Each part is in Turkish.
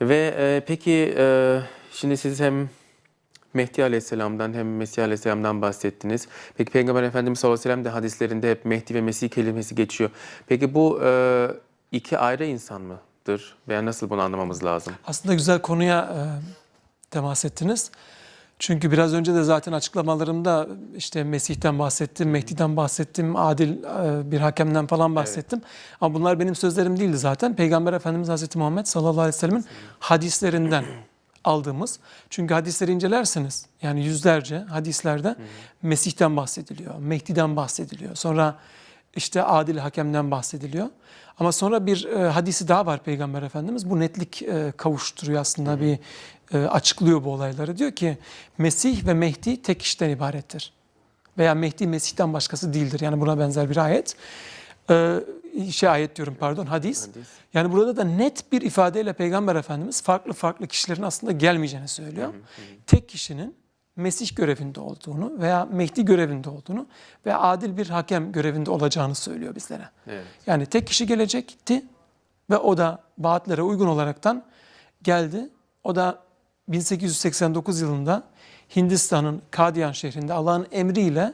Ve e, peki e, şimdi siz hem Mehdi Aleyhisselam'dan hem Mesih Aleyhisselam'dan bahsettiniz. Peki Peygamber Efendimiz sallallahu aleyhi ve sellem de hadislerinde hep Mehdi ve Mesih kelimesi geçiyor. Peki bu e, iki ayrı insan mıdır? Veya nasıl bunu anlamamız lazım? Aslında güzel konuya e, temas ettiniz. Çünkü biraz önce de zaten açıklamalarımda işte Mesih'ten bahsettim, Mehdi'den bahsettim, adil e, bir hakemden falan bahsettim. Ama bunlar benim sözlerim değildi zaten. Peygamber Efendimiz Hazreti Muhammed sallallahu aleyhi ve sellemin hadislerinden aldığımız. Çünkü hadisleri incelerseniz yani yüzlerce hadislerde Mesih'ten bahsediliyor, Mehdi'den bahsediliyor. Sonra işte adil hakemden bahsediliyor. Ama sonra bir e, hadisi daha var Peygamber Efendimiz. Bu netlik e, kavuşturuyor aslında bir açıklıyor bu olayları. Diyor ki Mesih ve Mehdi tek kişiden ibarettir. Veya Mehdi Mesih'ten başkası değildir. Yani buna benzer bir ayet. E, şey ayet diyorum pardon hadis. Hadis. Yani burada da net bir ifadeyle Peygamber Efendimiz farklı farklı kişilerin aslında gelmeyeceğini söylüyor. Tek kişinin Mesih görevinde olduğunu veya Mehdi görevinde olduğunu ve adil bir hakem görevinde olacağını söylüyor bizlere. Evet. Yani tek kişi gelecekti ve o da vaatlere uygun olaraktan geldi. O da 1889 yılında Hindistan'ın Kadian şehrinde Allah'ın emriyle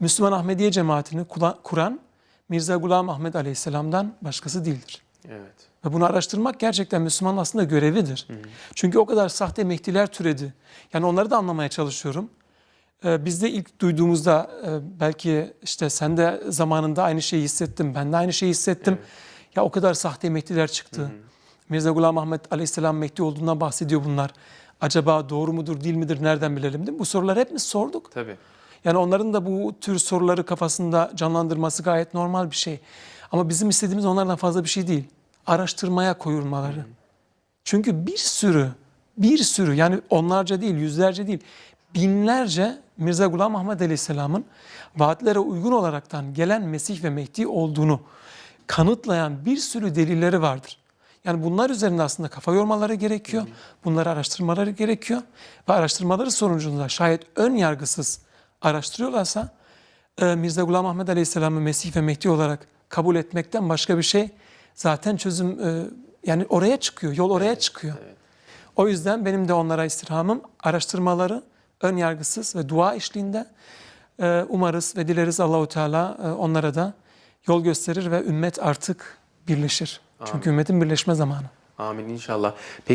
Müslüman Ahmediye cemaatini kuran Mirza Gulam Ahmet Aleyhisselam'dan başkası değildir. Evet. Ve bunu araştırmak gerçekten Müslümanın aslında görevidir. Çünkü o kadar sahte mehdiler türedi. Yani onları da anlamaya çalışıyorum. Ee, biz de ilk duyduğumuzda e, belki işte sen de zamanında aynı şeyi hissettin, ben de aynı şeyi hissettim. Ya o kadar sahte mehdiler çıktı. Mirza Gulam Ahmet Aleyhisselam Mehdi olduğundan bahsediyor bunlar. Acaba doğru mudur, değil midir, nereden bilelim değil mi? Bu soruları hepimiz sorduk. Tabii. Yani onların da bu tür soruları kafasında canlandırması gayet normal bir şey. Ama bizim istediğimiz onlardan fazla bir şey değil. Araştırmaya koyulmaları. Çünkü bir sürü, bir sürü yani onlarca değil, yüzlerce değil, binlerce Mirza Gulam Ahmet Aleyhisselam'ın vaatlere uygun olaraktan gelen Mesih ve Mehdi olduğunu kanıtlayan bir sürü delilleri vardır. Yani bunlar üzerinde aslında kafa yormaları gerekiyor. Bunları araştırmaları gerekiyor. Ve araştırmaları sonucunda şayet ön yargısız araştırıyorlarsa e, Mirza Gulam Ahmet Aleyhisselam'ı Mesih ve Mehdi olarak kabul etmekten başka bir şey zaten çözüm e, yani oraya çıkıyor, yol oraya çıkıyor. O yüzden benim de onlara istirhamım araştırmaları ön yargısız ve dua eşliğinde e, umarız ve dileriz Allahu Teala e, onlara da yol gösterir ve ümmet artık birleşir. Çünkü ümmetin birleşme zamanı. Amin inşallah. Peki